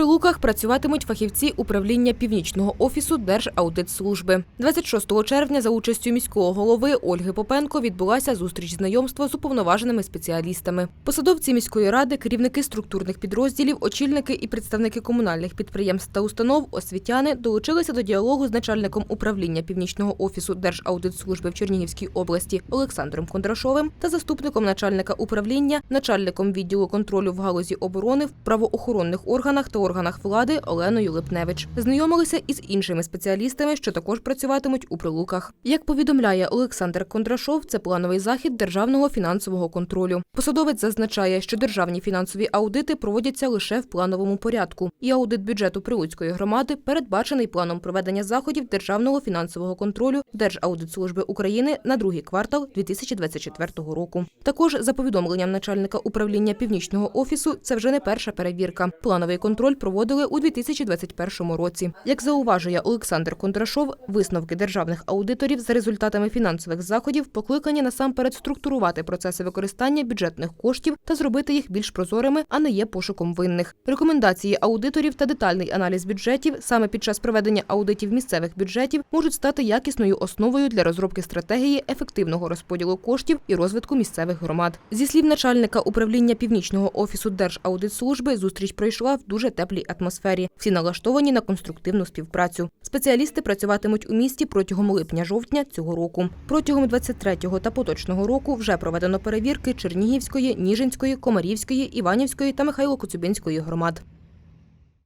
Прилуках працюватимуть фахівці управління північного офісу Держаудитслужби. 26 червня за участю міського голови Ольги Попенко відбулася зустріч знайомства з уповноваженими спеціалістами. Посадовці міської ради, керівники структурних підрозділів, очільники і представники комунальних підприємств та установ, освітяни долучилися до діалогу з начальником управління північного офісу Держаудитслужби в Чернігівській області Олександром Кондрашовим та заступником начальника управління, начальником відділу контролю в галузі оборони в правоохоронних органах та органах влади Оленою Липневич. Знайомилися із іншими спеціалістами, що також працюватимуть у прилуках. Як повідомляє Олександр Кондрашов, це плановий захід державного фінансового контролю. Посадовець зазначає, що державні фінансові аудити проводяться лише в плановому порядку, і аудит бюджету Прилуцької громади передбачений планом проведення заходів державного фінансового контролю Держаудитслужби України на другий квартал 2024 року. Також за повідомленням начальника управління північного офісу, це вже не перша перевірка. Плановий контроль проводили у 2021 році. Як зауважує Олександр Кондрашов, висновки державних аудиторів за результатами фінансових заходів покликані насамперед структурувати процеси використання бюджетних коштів та зробити їх більш прозорими, а не є пошуком винних. Рекомендації аудиторів та детальний аналіз бюджетів саме під час проведення аудитів місцевих бюджетів можуть стати якісною основою для розробки стратегії ефективного розподілу коштів і розвитку місцевих громад. Зі слів начальника управління північного офісу Держаудитслужби, зустріч пройшла в дуже теплій атмосфері. Всі налаштовані на конструктивну співпрацю. Спеціалісти працюватимуть у місті протягом липня-жовтня цього року. Протягом 23-го та поточного року вже проведено перевірки Чернігівської, Ніжинської, Комарівської, Іванівської та Михайло-Коцюбинської громад.